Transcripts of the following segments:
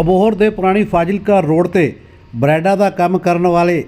ਅਬੋਹਰ ਦੇ ਪੁਰਾਣੀ ਫਾਜ਼ਿਲਕਾ ਰੋਡ ਤੇ ਬਰੈਡਾਂ ਦਾ ਕੰਮ ਕਰਨ ਵਾਲੇ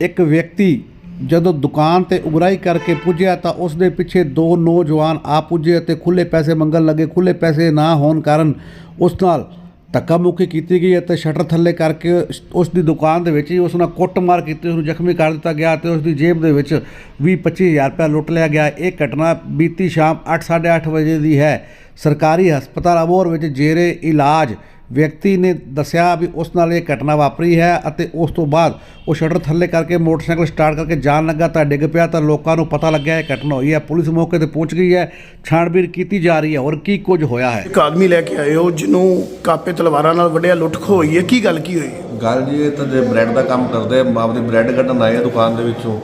ਇੱਕ ਵਿਅਕਤੀ ਜਦੋਂ ਦੁਕਾਨ ਤੇ ਉਗਰਾਈ ਕਰਕੇ ਪੁੱਜਿਆ ਤਾਂ ਉਸ ਦੇ ਪਿੱਛੇ ਦੋ ਨੌਜਵਾਨ ਆ ਪੁੱਜੇ ਅਤੇ ਖੁੱਲੇ ਪੈਸੇ ਮੰਗਣ ਲੱਗੇ। ਖੁੱਲੇ ਪੈਸੇ ਨਾ ਹੋਣ ਕਾਰਨ ਉਸ ਨਾਲ ਧੱਕਾ ਮੁੱਕੀ ਕੀਤੀ ਗਈ ਅਤੇ ਸ਼ਟਰ ਥੱਲੇ ਕਰਕੇ ਉਸ- ਦੀ ਦੁਕਾਨ ਦੇ ਵਿੱਚ ਹੀ ਉਸ ਨਾਲ ਕੁੱਟਮਾਰ ਕੀਤੀ, ਉਸ ਨੂੰ ਜ਼ਖਮੀ ਕਰ ਦਿੱਤਾ ਗਿਆ ਤੇ ਉਸ ਦੀ ਜੇਬ ਦੇ ਵਿੱਚ 20 25000 ਰੁਪਏ ਲੁੱਟ ਲਿਆ ਗਿਆ। ਇਹ ਘਟਨਾ ਬੀਤੀ ਸ਼ਾਮ 8:30 ਵਜੇ ਦੀ ਹੈ। ਸਰਕਾਰੀ ਹਸਪਤਾਲ ਅਬੋਹਰ ਵਿੱਚ ਜੇਰੇ ਇਲਾਜ ਵਿਅਕਤੀ ਨੇ ਦੱਸਿਆ ਵੀ ਉਸ ਨਾਲ ਇਹ ਘਟਨਾ ਵਾਪਰੀ ਹੈ ਅਤੇ ਉਸ ਤੋਂ ਬਾਅਦ ਉਹ ਸ਼ਟਰ ਥੱਲੇ ਕਰਕੇ ਮੋਟਰਸਾਈਕਲ ਸਟਾਰਟ ਕਰਕੇ ਜਾਣ ਲੱਗਾ ਤਾਂ ਡਿੱਗ ਪਿਆ ਤਾਂ ਲੋਕਾਂ ਨੂੰ ਪਤਾ ਲੱਗਿਆ ਇਹ ਘਟਨਾ ਹੋਈ ਹੈ। ਪੁਲਿਸ ਮੌਕੇ ਤੇ ਪਹੁੰਚ ਗਈ ਹੈ। ਛਾਣਬੀਨ ਕੀਤੀ ਜਾ ਰਹੀ ਹੈ ਔਰ ਕੀ ਕੁਝ ਹੋਇਆ ਹੈ? ਇੱਕ ਆਦਮੀ ਲੈ ਕੇ ਆਏ ਹੋ ਜਿਹਨੂੰ ਕਾਪੇ ਤਲਵਾਰਾਂ ਨਾਲ ਵੱਢਿਆ ਲੁੱਟ ਖੋਹ ਹੋਈ ਹੈ। ਕੀ ਗੱਲ ਕੀ ਹੋਈ? ਗੱਲ ਜੀ ਇਹ ਤਾਂ ਜੇ ਬ੍ਰੈਡ ਦਾ ਕੰਮ ਕਰਦੇ ਆ ਆਪਦੀ ਬ੍ਰੈਡ ਕੱਢਣ ਆਏ ਆ ਦੁਕਾਨ ਦੇ ਵਿੱਚੋਂ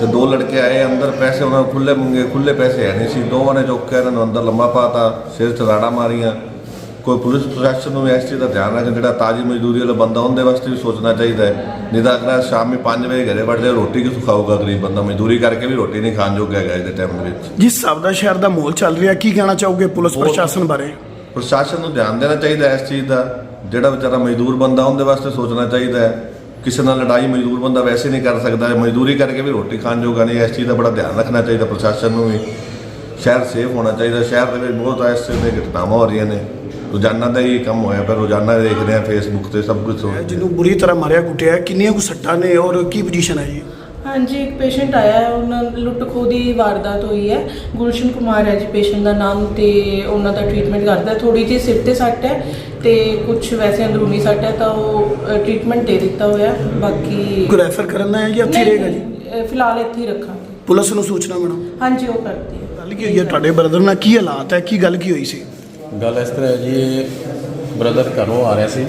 ਤੇ ਦੋ ਲੜਕੇ ਆਏ ਅੰਦਰ ਪੈਸੇ ਉਹਨਾਂ ਨੂੰ ਖੁੱਲੇ ਮੰਗੇ ਖੁੱਲੇ ਪੈਸੇ ਹੈ ਨਹੀਂ ਸੀ। ਦੋਵਾਂ ਨੇ ਚੁੱਕ ਕੇ ਇਹਨਾਂ ਨੂੰ ਅੰਦਰ ਲੰਮਾ ਪਾਤਾ ਸਿਰ 'ਚ ਰਾੜਾ ਮਾਰੀਆਂ। ਕੋਈ ਪੁਲਿਸ ਪ੍ਰਸ਼ਾਸਨ ਨੂੰ ਇਸ ਚੀਜ਼ ਦਾ ਧਿਆਨ ਰੱਖਣਾ ਜਿਹੜਾ ਤਾਜੀ ਮਜ਼ਦੂਰੀ ਵਾਲਾ ਬੰਦਾ ਉਹਦੇ ਵਾਸਤੇ ਵੀ ਸੋਚਣਾ ਚਾਹੀਦਾ ਹੈ। ਨਹੀਂ ਤਾਂ ਅਗਲਾ ਸ਼ਾਮੀ 5 ਵਜੇ ਘਰੇ ਵੜਦੇ ਰੋਟੀ ਕਿਥੋਂ ਖਾਊਗਾ ਗਰੀਬ ਬੰਦਾ? ਮਜ਼ਦੂਰੀ ਕਰਕੇ ਵੀ ਰੋਟੀ ਨਹੀਂ ਖਾਣ ਜੋਗਾ ਹੈਗਾ ਇਹਦੇ ਟਾਈਮ ਦੇ ਵਿੱਚ। ਜਿਸ ਹਿਸਾਬ ਦਾ ਸ਼ਹਿਰ ਦਾ ਮਾਹੌਲ ਚੱਲ ਰਿਹਾ ਕੀ ਕਹਿਣਾ ਚਾਹੋਗੇ ਪੁਲਿਸ ਪ੍ਰਸ਼ਾਸਨ ਬਾਰੇ? ਪ੍ਰਸ਼ਾਸਨ ਨੂੰ ਧਿਆਨ ਦੇਣਾ ਚਾਹੀਦਾ ਇਸ ਚੀਜ਼ ਦਾ ਜਿਹੜਾ ਵਿਚਾਰਾ ਮਜ਼ਦੂਰ ਬੰਦਾ ਉਹਦੇ ਵਾਸਤੇ ਸੋਚਣਾ ਚਾਹੀਦਾ ਹੈ। ਕਿਸੇ ਨਾਲ ਲੜਾਈ ਮਜ਼ਦੂਰ ਬੰਦਾ ਵੈਸੇ ਨਹੀਂ ਕਰ ਸਕਦਾ ਮਜ਼ਦੂਰੀ ਕਰਕੇ ਵੀ ਰੋਟੀ ਖਾਣ ਜੋਗਾ ਨਹੀਂ ਇਸ ਚੀਜ਼ ਦਾ ਬੜਾ ਧਿਆਨ ਰੱਖਣਾ ਚਾਹੀਦਾ ਪ੍ਰਸ਼ਾਸਨ ਨੂੰ ਵੀ। ਸ਼ਹਿਰ ਸੇਫ ਹੋਣਾ ਚਾਹੀਦਾ। ਸ਼ਹਿਰ ਦੇ ਵਿੱਚ ਬਹੁਤ ਇਸ ਚੀਜ਼ ਦੀਆਂ ਘਟਨਾਵਾਂ ਹੋ ਰਹੀਆਂ ਨੇ। ਰੋਜ਼ਾਨਾ ਦਾ ਹੀ ਕੰਮ ਹੋਇਆ ਪਰ ਰੋਜ਼ਾਨਾ ਦੇਖਦੇ ਆ ਫੇਸਬੁੱਕ ਤੇ ਸਭ ਕੁਝ ਹੋ ਰਿਹਾ। ਜਿਹਨੂੰ ਬੁਰੀ ਤਰ੍ਹਾਂ ਮਾਰਿਆ ਕੁੱਟਿਆ ਕਿੰਨੀਆਂ ਕੁ ਸੱਟਾਂ ਨੇ ਔਰ ਕੀ ਪੋਜੀਸ਼ਨ ਹੈ ਜੀ? ਹਾਂਜੀ ਇੱਕ ਪੇਸ਼ੈਂਟ ਆਇਆ ਹੈ ਉਹਨਾਂ ਲੁੱਟ ਖੋਹ ਦੀ ਵਾਰਦਾਤ ਹੋਈ ਹੈ। ਗੁਲਸ਼ਨ ਕੁਮਾਰ ਹੈ ਜੀ ਪੇਸ਼ੈਂਟ ਦਾ ਨਾਮ ਤੇ ਉਹਨਾਂ ਦਾ ਟ੍ਰੀਟਮੈਂਟ ਕਰਦਾ ਥੋੜੀ ਜਿਹੀ ਸਿਰ ਤੇ ਸੱਟ ਹੈ ਤੇ ਕੁਝ ਵੈਸੇ ਅੰਦਰੂਨੀ ਸੱਟ ਹੈ ਤਾਂ ਉਹ ਟ੍ਰੀਟਮੈਂਟ ਦੇ ਦਿੱਤਾ ਹੋਇਆ ਬਾਕੀ ਕੋਈ ਰੈਫਰ ਕਰਨਾ ਹੈ ਜਾਂ ਇੱਥੇ ਰਹੇਗਾ ਜੀ? ਫਿਲਹਾਲ ਇੱਥੇ ਹੀ ਰੱਖਾਂਗੇ। ਪੁਲਿਸ ਨੂੰ ਸੂਚਨਾ ਬਣਾਓ ਹਾਂਜੀ ਉਹ ਕਰਦੀ ਹੈ। ਗੱਲ ਕੀ ਹੋਈ ਹੈ ਤੁਹਾਡੇ ਬ੍ਰਦਰ ਨਾਲ? ਕੀ ਹਾਲਾਤ ਹੈ? ਕੀ ਗੱਲ ਕੀ ਹੋਈ ਸੀ? ਗੱਲ ਇਸ ਤਰ੍ਹਾਂ ਹੈ ਜੀ ਇਹ ਬ੍ਰਦਰ ਘਰੋਂ ਆ ਰਿਹਾ ਸੀ।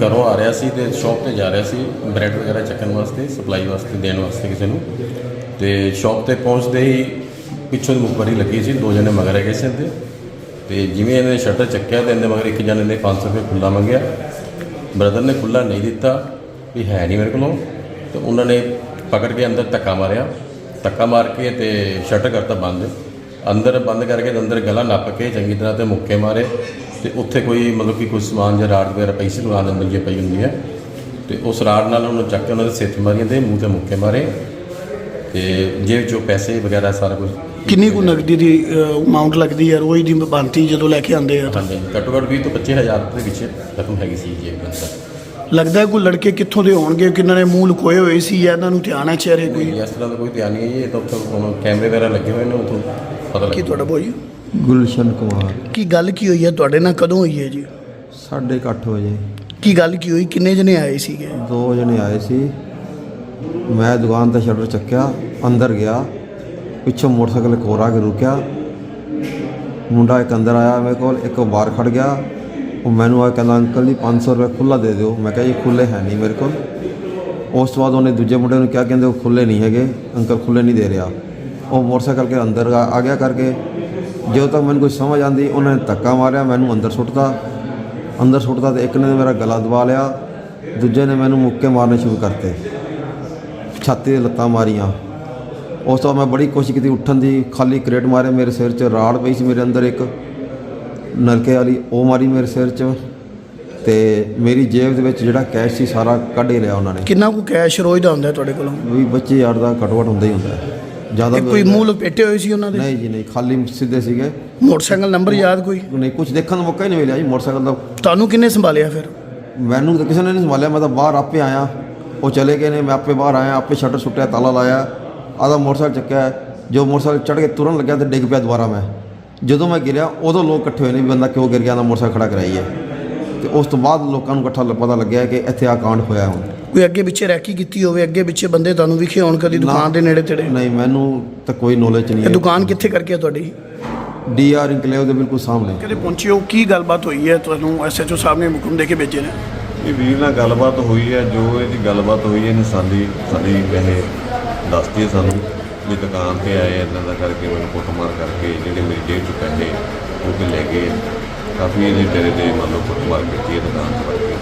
ਘਰੋਂ ਆ ਰਿਹਾ ਸੀ ਤੇ ਸ਼ਾਪ ਤੇ ਜਾ ਰਿਹਾ ਸੀ ਬ੍ਰੈਡ ਵਗੈਰਾ ਚੱਕਣ ਵਾਸਤੇ ਸਪਲਾਈ ਵਾਸਤੇ, ਦੇਣ ਵਾਸਤੇ ਕਿਸੇ ਨੂੰ। ਤੇ ਸ਼ਾਪ ਤੇ ਪਹੁੰਚਦੇ ਹੀ ਪਿੱਛੋਂ ਦੀ ਮੁਖਬਰੀ ਲੱਗੀ ਸੀ, ਦੋ ਜਣੇ ਮਗਰ ਹੈਗੇ ਸੀ ਤੇ ਤੇ ਜਿਵੇਂ ਇਹਨੇ ਸ਼ਟਰ ਚੱਕਿਆ ਤੇ ਇਹਦੇ ਮਗਰ ਇੱਕ ਜਣੇ ਨੇ 500 ਰੁਪਏ ਖੁੱਲਾ ਮੰਗਿਆ। ਬ੍ਰਦਰ ਨੇ ਖੁੱਲਾ ਨਹੀਂ ਦਿੱਤਾ ਵੀ ਹੈ ਨਹੀਂ ਮੇਰੇ ਕੋਲੋਂ। ਤੇ ਉਹਨਾਂ ਨੇ ਪਕੜ ਕੇ ਅੰਦਰ ਧੱਕਾ ਮਾਰਿਆ। ਧੱਕਾ ਮਾਰ ਕੇ ਤੇ ਸ਼ਟਰ ਕਰਤਾ ਬੰਦ। ਅੰਦਰ ਬੰਦ ਕਰਕੇ ਤੇ ਅੰਦਰ ਗਲਾ ਨੱਪ ਕੇ ਚੰਗੀ ਤਰ੍ਹਾਂ ਤੇ ਮੁੱਕੇ ਮਾਰੇ। ਤੇ ਉੱਥੇ ਕੋਈ ਮਤਲਬ ਕਿ ਕੋਈ ਸਮਾਨ ਜਾਂ ਰਾੜ ਵਗੈਰਾ ਪਈ ਸੀ ਦੁਕਾਨ ਅੰਦਰ ਜੇ ਪਈ ਹੁੰਦੀ ਹੈ। ਤੇ ਉਸ ਰਾੜ ਨਾਲ ਉਹਨੂੰ ਚੱਕ ਕੇ ਉਹਨਾਂ ਦੇ ਸਿਰ 'ਤੇ ਮਾਰੀਆਂ ਤੇ ਮੂੰਹ ਤੇ ਮੁੱਕੇ ਮਾਰੇ। ਤੇ ਜੇਬ 'ਚੋਂ ਪੈਸੇ ਵਗੈਰਾ ਸਾਰਾ ਕੁਝ ਕਿੰਨੀ ਕੁ ਨਗਦੀ ਦੀ ਅਮਾਉਂਟ ਲੱਗਦੀ ਹੈ? ਰੋਜ਼ ਦੀ ਬੰਤੀ ਜਦੋਂ ਲੈ ਕੇ ਆਉਂਦੇ ਆ? ਘੱਟੋ ਘੱਟ 20 ਤੋਂ 25000 ਰੁਪਏ ਦੇ ਵਿੱਚ ਰਕਮ ਹੈਗੀ ਸੀ ਜੇਬ ਦੇ। ਅੰਦਰ ਲੱਗਦਾ ਹੈ ਕੋਈ ਲੜਕੇ ਕਿੱਥੋਂ ਦੇ ਹੋਣਗੇ ਕਿੰਨਾਂ ਨੇ ਮੂੰਹ ਲੁਕੋਏ ਹੋਏ ਸੀ ਜਾਂ ਇਹਨਾਂ ਨੂੰ ਧਿਆਨ ਹੈ ਚਿਹਰੇ ਕੋਈ? ਇਸ ਤਰ੍ਹਾਂ ਦਾ ਕੋਈ ਧਿਆਨ ਨਹੀਂ ਹੈ ਜੀ, ਇਹ ਤਾਂ ਉੱਥੇ ਹੁਣ ਕੈਮਰੇ ਵਗੈਰਾ ਲੱਗੇ ਹੋਏ ਨੇ ਉੱਥੋਂ ਪਤਾ ਕੀ ਤੁਹਾਡਾ ਬੋਈ ਗੁਲਸ਼ਨ ਕੁਮਾਰ। ਕੀ ਗੱਲ ਕੀ ਹੋਈ ਹੈ? ਤੁਹਾਡੇ ਨਾਲ ਕਦੋਂ ਹੋਈ ਹੈ ਜੀ? ਸਾਢੇ ਕੁ ਅੱਠ ਵਜੇ। ਕੀ ਗੱਲ ਕੀ ਹੋਈ? ਕਿੰਨੇ ਜਣੇ ਆਏ ਸੀਗੇ? ਦੋ ਜਣੇ ਆਏ ਸੀ। ਮੈਂ ਦੁਕਾਨ ਤੇ ਸ਼ਟਰ ਚੱਕਿਆ ਅੰਦਰ ਗਿਆ ਪਿੱਛੋਂ ਮੋਟਰਸਾਈਕਲ ਕੋਰਾ ਕੇ ਰੁਕਿਆ। ਮੁੰਡਾ ਇੱਕ ਅੰਦਰ ਆਇਆ ਮੇਰੇ ਕੋਲ ਇੱਕ ਬਾਹਰ ਖੜ ਗਿਆ। ਉਹ ਮੈਨੂੰ ਆ ਕਹਿੰਦਾ, ਅੰਕਲ ਜੀ 500 ਰੁਪਏ ਖੁੱਲਾ ਦੇ ਦਿਓ। ਮੈਂ ਕਿਹਾ, ਜੀ ਖੁੱਲੇ ਹੈ ਨਹੀਂ ਮੇਰੇ ਕੋਲ। ਉਸ ਤੋਂ ਬਾਅਦ ਉਹਨੇ ਦੂਜੇ ਮੁੰਡੇ ਨੂੰ ਕਿਹਾ, ਕਹਿੰਦੇ, ਉਹ ਖੁੱਲੇ ਨਹੀਂ ਹੈਗੇ, ਅੰਕਲ ਖੁੱਲੇ ਨਹੀਂ ਦੇ ਰਿਹਾ। ਉਹ ਮੋਟਰਸਾਈਕਲ ਕੇ ਅੰਦਰ ਆ ਗਿਆ ਕਰਕੇ। ਜਦੋਂ ਤੱਕ ਮੈਨੂੰ ਕੋਈ ਸਮਝ ਆਂਦੀ ਉਹਨਾਂ ਨੇ ਧੱਕਾ ਮਾਰਿਆ, ਮੈਨੂੰ ਅੰਦਰ ਸੁੱਟਦਾ ਅੰਦਰ ਸੁੱਟਦਾ ਤੇ ਇੱਕ ਨੇ ਮੇਰਾ ਗਲਾ ਦਬਾ ਲਿਆ, ਦੂਜੇ ਨੇ ਮੈਨੂੰ ਮੁੱਕੇ ਮਾਰਨੇ ਸ਼ੁਰੂ ਕਰਤੇ। ਛਾਤੀ ਤੇ ਲੱਤਾਂ ਮਾਰੀਆਂ। ਉਸ ਤੋਂ ਬਾਅਦ ਮੈਂ ਬੜੀ ਕੋਸ਼ਿਸ਼ ਕੀਤੀ ਉੱਠਣ ਦੀ, ਖਾਲੀ ਕਰੇਟ ਮਾਰੇ, ਮੇਰੇ ਸਿਰ 'ਚ ਰਾੜ ਪਈ ਸੀ ਮੇਰੇ ਅੰਦਰ ਇੱਕ। ਨਲਕੇ ਵਾਲੀ ਉਹ ਮਾਰੀ ਮੇਰੇ ਸਿਰ 'ਚ ਤੇ ਮੇਰੀ ਜੇਬ ਦੇ ਵਿੱਚ ਜਿਹੜਾ ਕੈਸ਼ ਸੀ ਸਾਰਾ ਕੱਢ ਹੀ ਲਿਆ ਉਹਨਾਂ ਨੇ। ਕਿੰਨਾ ਕੁ ਕੈਸ਼ ਰੋਜ਼ ਦਾ ਹੁੰਦਾ ਤੁਹਾਡੇ ਕੋਲੋਂ? ਵੀ ਬੱਚੇ ਯਾਰ ਦਾ ਘਟਵਟ ਹੁੰਦਾ ਹੀ ਹੁੰਦਾ। ਜ਼ਿਆਦਾ ਕੋਈ ਮੂੰਹ ਲਪੇਟੇ ਹੋਏ ਸੀ ਉਹਨਾਂ ਦੇ? ਨਹੀਂ ਜੀ ਨਹੀਂ ਖਾਲੀ ਸਿੱਧੇ ਸੀਗੇ। ਮੋਟਰਸਾਈਕਲ ਨੰਬਰ ਯਾਦ ਕੋਈ? ਨਹੀਂ ਕੁਝ ਦੇਖਣ ਦਾ ਮੌਕਾ ਹੀ ਨਹੀਂ ਮਿਲਿਆ ਜੀ ਮੋਟਰਸਾਈਕਲ ਦਾ। ਤੁਹਾਨੂੰ ਕਿੰਨੇ ਸੰਭਾਲਿਆ ਫਿਰ? ਮੈਨੂੰ ਤਾਂ ਕਿਸੇ ਨੇ ਨਹੀਂ ਸੰਭਾਲਿਆ ਮੈਂ ਤਾਂ ਬਾਹਰ ਆਪੇ ਆਇਆ। ਉਹ ਚਲੇ ਗਏ ਨੇ ਮੈਂ ਆਪੇ ਬਾਹਰ ਆਇਆ ਆਪੇ ਸ਼ਟਰ ਸੁੱਟਿਆ ਤਾਲਾ ਲਾਇਆ। ਆਦਾ ਮੋਟਰਸਾਈਕਲ ਚੱਕਿਆ। ਜੋ ਮੋਟਰਸਾਈਕਲ ਚੜ ਕੇ ਤੁਰਨ ਲੱਗਿਆ ਤੇ ਡਿੱਗ ਪਿਆ ਦੁਬਾਰਾ ਮੈਂ। ਜਦੋਂ ਮੈਂ ਗਿਰਿਆ ਉਦੋਂ ਲੋਕ ਇਕੱਠੇ ਹੋਏ ਨੇ ਵੀ ਬੰਦਾ ਕਿਉਂ ਗਿਰ ਗਿਆ ਨਾ ਮੋਟਰਸਾਈਕਲ ਖੜਾ ਕਰਾਈਏ ਤੇ ਉਸ ਤੋਂ ਬਾਅਦ ਲੋਕਾਂ ਨੂੰ ਇਕੱਠਾ ਪਤਾ ਲੱਗਿਆ ਕਿ ਇੱਥੇ ਆ ਕਾਂਡ ਹੋਇਆ ਹੁਣ। ਕੋਈ ਅੱਗੇ ਪਿੱਛੇ ਰੈਕੀ ਕੀਤੀ ਹੋਵੇ ਅੱਗੇ ਪਿੱਛੇ ਬੰਦੇ ਤੁਹਾਨੂੰ ਵਿਖੇ ਹੋਣ ਕਦੀ ਦੁਕਾਨ ਦੇ ਨੇੜੇ ਤੇੜੇ? ਨਹੀਂ ਮੈਨੂੰ ਤਾਂ ਕੋਈ ਨੌਲੇਜ ਨਹੀਂ ਇਹ ਹੈ ਦੁਕਾਨ ਕਿੱਥੇ ਕਰਕੇ ਹੈ ਤੁਹਾਡੀ? ਡੀਆਰ ਇਨਕਲੇਵ ਦੇ ਬਿਲਕੁਲ ਸਾਹਮਣੇ। ਕਿਤੇ ਪਹੁੰਚੇ ਹੋ ਕੀ ਗੱਲਬਾਤ ਹੋਈ ਹੈ? ਤੁਹਾਨੂੰ ਐਸਐਚਓ ਸਾਹਿਬ ਨੇ ਹੁਕਮ ਦੇ ਕੇ ਭੇਜੇ ਨੇ। ਇਹ ਵੀਰ ਨਾਲ ਗੱਲਬਾਤ ਹੋਈ ਹੈ ਜੋ ਇਹਦੀ ਗੱਲਬਾਤ ਹੋਈ ਹੈ ਇਹਨੇ ਸਾਡੀ ਸਾਡੀ ਦੱਸਦੀ ਹੈ ਸਾਨੂੰ। ਵੀ ਦੁਕਾਨ ਤੇ ਆਏ ਇਦਾਂ ਦਾ ਕਰਕੇ ਮੈਨੂੰ ਕੁੱਟਮਾਰ ਕਰਕੇ ਜਿਹੜੇ ਮੇਰੀ ਜੇਬ 'ਚ ਪੈਸੇ ਉਹ ਵੀ ਲੈ ਗਏ ਕਾਫੀ ਇਹਦੇ ਤੇਰੇ ਦੇ ਮੰਨ ਲਓ ਕੁੱਟਮਾਰ ਕੀਤੀ ਹੈ ਦੁਕਾਨ 'ਚ ਵੜ ਕੇ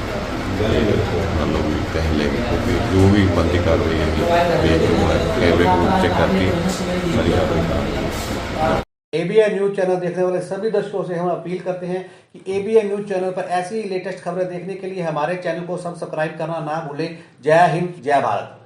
ਤੇ ਮੰਨ ਲਓ ਵੀ ਪੈਸੇ ਲੈ ਗਏ ਕਿਉਂਕਿ ਜੋ ਵੀ ਬੰਦੀ ਕਾਰਵਾਈ ਹੈਗੀ ਵੇਖ ਕੇ ਕੈਮਰੇ ਨੂੰ ਚੈੱਕ ਕਰਕੇ ਸਾਰੀ ਕਾਰਵਾਈ ਕਰਾਂਗੇ एबीएन न्यूज चैनल देखने वाले सभी दर्शकों से हम अपील करते हैं कि एबीएन न्यूज चैनल पर ऐसी ही लेटेस्ट खबरें देखने के लिए हमारे चैनल को सब्सक्राइब करना ना भूलें जय हिंद जय भारत